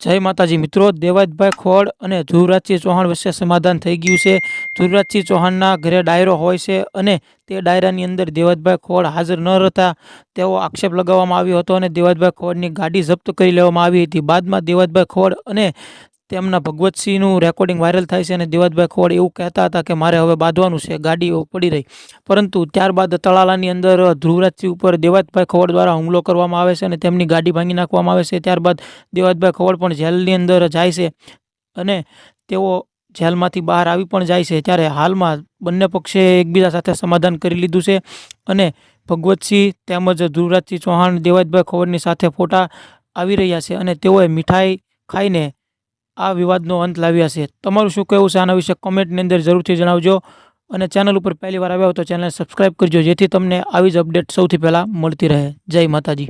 જય માતાજી. મિત્રો દેવાજભાઈ ખોડ અને ધ્રુવરાજસિંહ ચૌહાણ વચ્ચે સમાધાન થઈ ગયું છે. ધ્રુવરાજસિંહ ચૌહાણના ઘરે ડાયરો હોય છે અને તે ડાયરાની અંદર દેવાજભાઈ ખોડ હાજર ન રહેતા તેવો આક્ષેપ લગાવવામાં આવ્યો હતો અને દેવાજભાઈ ખોડની ગાડી જપ્ત કરી લેવામાં આવી હતી. બાદમાં દેવાજભાઈ ખોડ અને તેમના ભગવતસિંહનું રેકોર્ડિંગ વાયરલ થાય છે અને દેવાદભાઈ ખોડ એવું કહેતા હતા કે મારે હવે બાંધવાનું છે, ગાડીઓ પડી રહી. પરંતુ ત્યારબાદ તળાલાની અંદર ધ્રુવરાજસિંહ ઉપર દેવાજભાઈ ખોડ દ્વારા હુમલો કરવામાં આવે છે અને તેમની ગાડી ભાંગી નાખવામાં આવે છે. ત્યારબાદ દેવાદભાઈ ખોડ પણ જેલની અંદર જાય છે અને તેઓ જેલમાંથી બહાર આવી પણ જાય છે. ત્યારે હાલમાં બંને પક્ષે એકબીજા સાથે સમાધાન કરી લીધું છે અને ભગવતસિંહ તેમજ ધ્રુવરાજસિંહ ચૌહાણ દેવાજભાઈ ખોડની સાથે ફોટા આવી રહ્યા છે અને તેઓએ મીઠાઈ ખાઈને આ વિવાદનો અંત લાવ્યા છે. તમારું શું કહેવું છે? આના વિશે કોમેન્ટની અંદર જરૂરથી જણાવજો. અને ચેનલ ઉપર પહેલી વાર આવ્યા હો તો ચેનલ સબસ્ક્રાઈબ કરજો, જેથી તમને આવી જ અપડેટ સૌથી પહેલાં મળતી રહે. જય માતાજી.